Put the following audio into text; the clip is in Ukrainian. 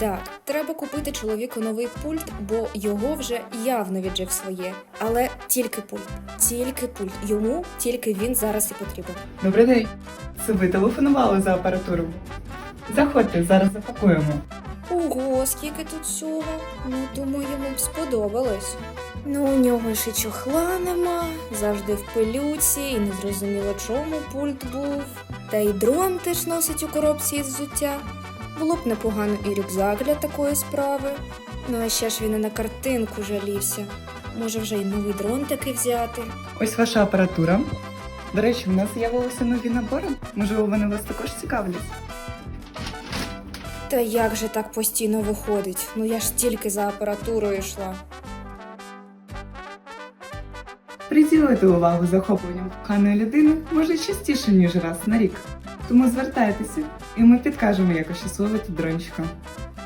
Так, треба купити чоловіку новий пульт, бо його вже явно віджив своє. Але тільки пульт, тільки пульт. Йому тільки він зараз і потрібен. Добрий день. Це ви телефонували за апаратуру? Заходьте, зараз запакуємо. Ого, скільки тут всього. Ну, думаю, йому б сподобалось. Ну, у нього і чохла нема, завжди в пилюці, і незрозуміло, чому пульт був. Та й дрон теж носить у коробці із взуття. Було б непогано і рюкзак для такої справи. Ну а ще ж він і на картинку жалівся. Може, вже й новий дрон таки взяти. Ось ваша апаратура. До речі, в нас з'явилися нові набори. Можливо, вони вас також цікавлять. Та як же так постійно виходить? Ну я ж тільки за апаратурою йшла. Приділити увагу захопленням коханої людини може частіше, ніж раз на рік. Тому звертайтеся, і ми підкажемо, як ощасливити дрончика.